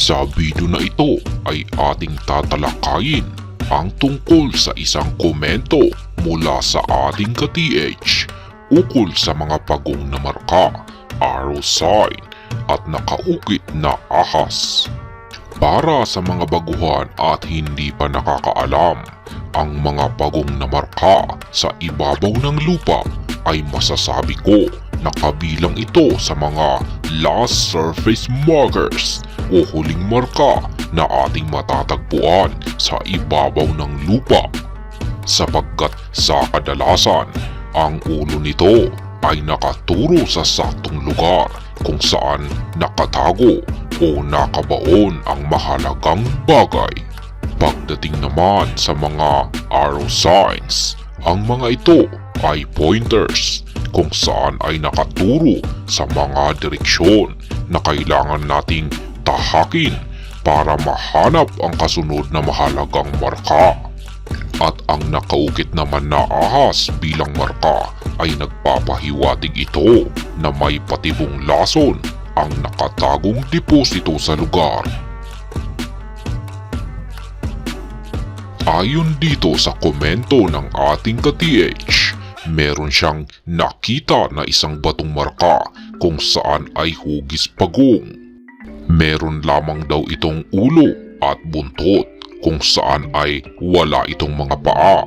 Sa video na ito ay ating tatalakayin ang tungkol sa isang komento mula sa ating ka-TH ukol sa mga pagong na marka, arrow sign at nakaukit na ahas. Para sa mga baguhan at hindi pa nakakaalam, ang mga pagong na marka sa ibabaw ng lupa ay masasabi ko na kabilang ito sa mga last surface markers o huling marka na ating matatagpuan sa ibabaw ng lupa. Sapagkat sa kadalasan, ang ulo nito ay nakaturo sa saktong lugar kung saan nakatago o nakabaon ang mahalagang bagay. Pagdating naman sa mga arrow signs, ang mga ito ay pointers kung saan ay nakaturo sa mga direksyon na kailangan nating tahakin para mahanap ang kasunod na mahalagang marka. At ang nakaukit naman na ahas bilang marka ay nagpapahiwatig ito na may patibong lason ang nakatagong deposito sa lugar. Ayon dito sa komento ng ating ka-TH, meron siyang nakita na isang batong marka kung saan ay hugis pagong. Meron lamang daw itong ulo at buntot kung saan ay wala itong mga paa.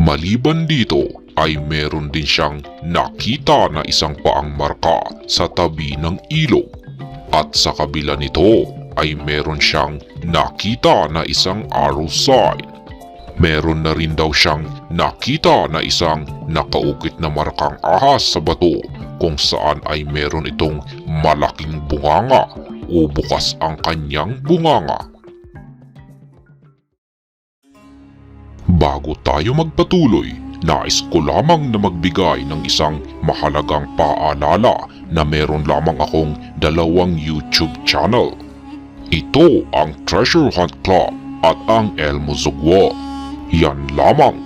Maliban dito ay meron din siyang nakita na isang paang marka sa tabi ng ilog. At sa kabila nito ay meron siyang nakita na isang arrow sign. Meron na rin daw siyang nakita na isang nakaukit na markang ahas sa bato kung saan ay meron itong malaking bunganga o bukas ang kanyang bunganga. Bago tayo magpatuloy, nais ko lamang na magbigay ng isang mahalagang paalala na meron lamang akong dalawang YouTube channel. Ito ang Treasure Hunt Club at ang Elmo Zugwo. Yan lamang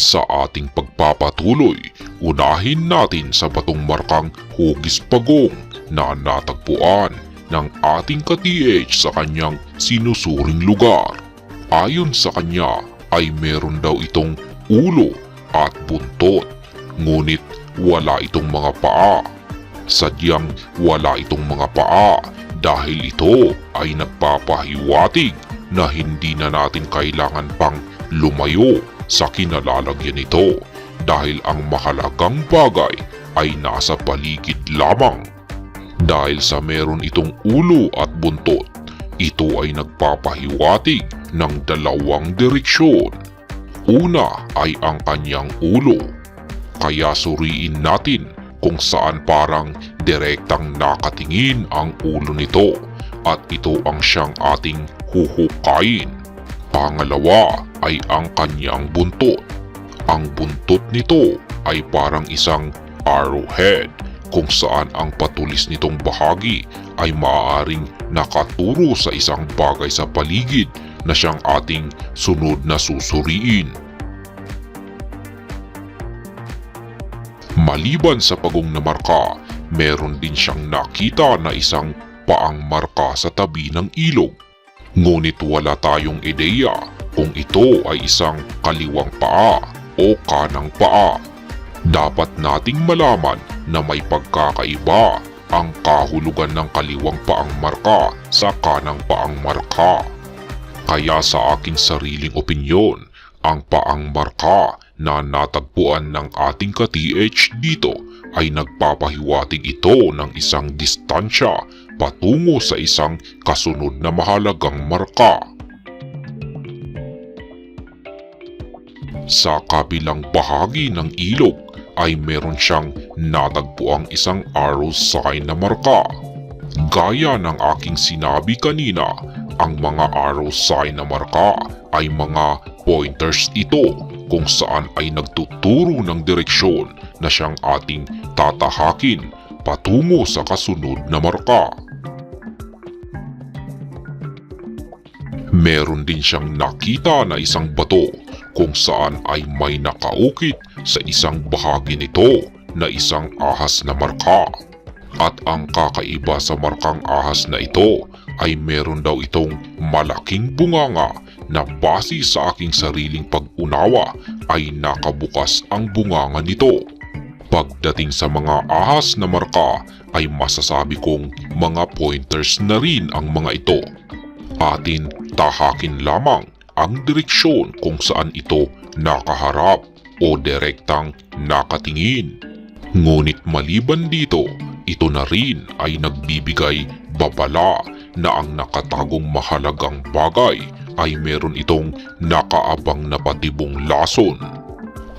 Sa ating pagpapatuloy, unahin natin sa batong markang hugis pagong na natagpuan ng ating ka-TH sa kanyang sinusuring lugar. Ayon sa kanya ay meron daw itong ulo at buntot, ngunit wala itong mga paa. Sadyang wala itong mga paa dahil ito ay nagpapahiwatig na hindi na natin kailangan pang lumayo sa kinalalagyan nito dahil ang mahalagang bagay ay nasa paligid lamang. Dahil sa meron itong ulo at buntot, ito ay nagpapahiwatig ng dalawang direksyon. Una ay ang kanyang ulo, kaya suriin natin kung saan parang direktang nakatingin ang ulo nito at ito ang siyang ating huhukayin. Pangalawa ay ang kanyang buntot. Ang buntot nito ay parang isang arrowhead kung saan ang patulis nitong bahagi ay maaaring nakaturo sa isang bagay sa paligid na siyang ating sunod na susuriin. Maliban sa pagong na marka, meron din siyang nakita na isang paang marka sa tabi ng ilog. Ngunit wala tayong ideya kung ito ay isang kaliwang paa o kanang paa. Dapat nating malaman na may pagkakaiba ang kahulugan ng kaliwang paang marka sa kanang paang marka. Kaya sa aking sariling opinyon, ang paang marka na natagpuan ng ating ka-TH dito ay nagpapahiwatig ito ng isang distansya patungo sa isang kasunod na mahalagang marka. Sa kabilang bahagi ng ilog ay meron siyang natagpuang isang arrow sign na marka. Gaya ng aking sinabi kanina Ang mga arrow sign na marka ay mga pointers ito kung saan ay nagtuturo ng direksyon na siyang ating tatahakin patungo sa kasunod na marka. Meron din siyang nakita na isang bato kung saan ay may nakaukit sa isang bahagi nito na isang ahas na marka. At ang kakaiba sa markang ahas na ito ay meron daw itong malaking bunganga na base sa aking sariling pag-unawa ay nakabukas ang bunganga nito. Pagdating sa mga ahas na marka ay masasabi kong mga pointers na rin ang mga ito. Atin tahakin lamang ang direksyon kung saan ito nakaharap o direktang nakatingin. Ngunit maliban dito, ito na rin ay nagbibigay babala na ang nakatagong mahalagang bagay ay meron itong nakaabang na patibong lason.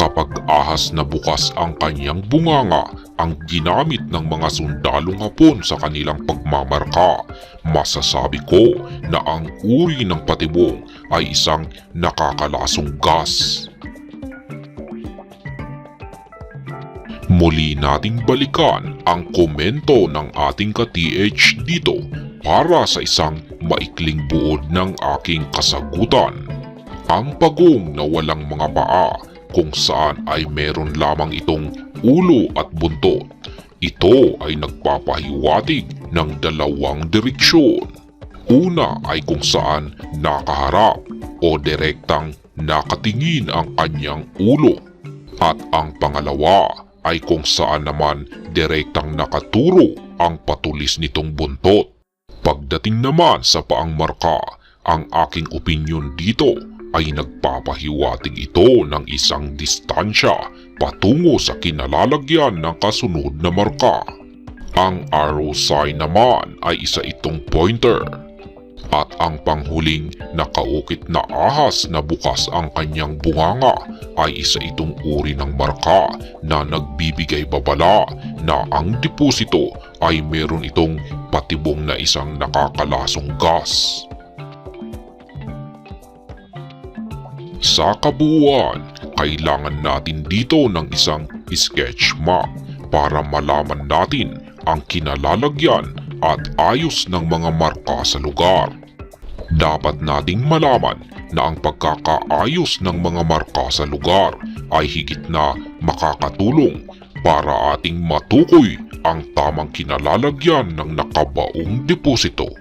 Kapag ahas na bukas ang kanyang bunganga ang ginamit ng mga sundalong hapon sa kanilang pagmamarka, masasabi ko na ang uri ng patibong ay isang nakakalasong gas. Muli nating balikan ang komento ng ating ka-TH dito para sa isang maikling buod ng aking kasagutan. Ang pagong na walang mga paa kung saan ay meron lamang itong ulo at buntot. Ito ay nagpapahiwatig ng dalawang direksyon. Una ay kung saan nakaharap o direktang nakatingin ang kanyang ulo. At ang pangalawa ay kung saan naman direktang nakaturo ang patulis nitong buntot. Pagdating naman sa paang marka, ang aking opinyon dito ay nagpapahiwatig ito ng isang distansya patungo sa kinalalagyan ng kasunod na marka. Ang arrow sign naman ay isa itong pointer. At ang panghuling nakaukit na ahas na bukas ang kanyang bunganga ay isa itong uri ng marka na nagbibigay babala na ang deposito ay meron itong patibong na isang nakakalasong gas. Sa kabuuan, kailangan natin dito ng isang sketch map para malaman natin ang kinalalagyan at ayos ng mga marka sa lugar. Dapat nating malaman na ang pagkakaayos ng mga marka sa lugar ay higit na makakatulong para ating matukoy ang tamang kinalalagyan ng nakabaong deposito.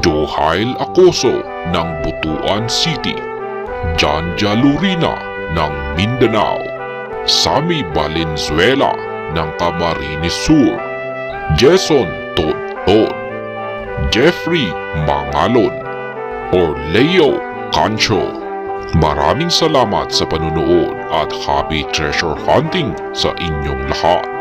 Johail Acoso ng Butuan City. John Jalurina ng Mindanao. Sammy Valenzuela ng Camarines Sur. Jason Tod Jeffrey Mangalon. Or Leo Cancho. Maraming salamat sa panunood at happy treasure hunting sa inyong lahat.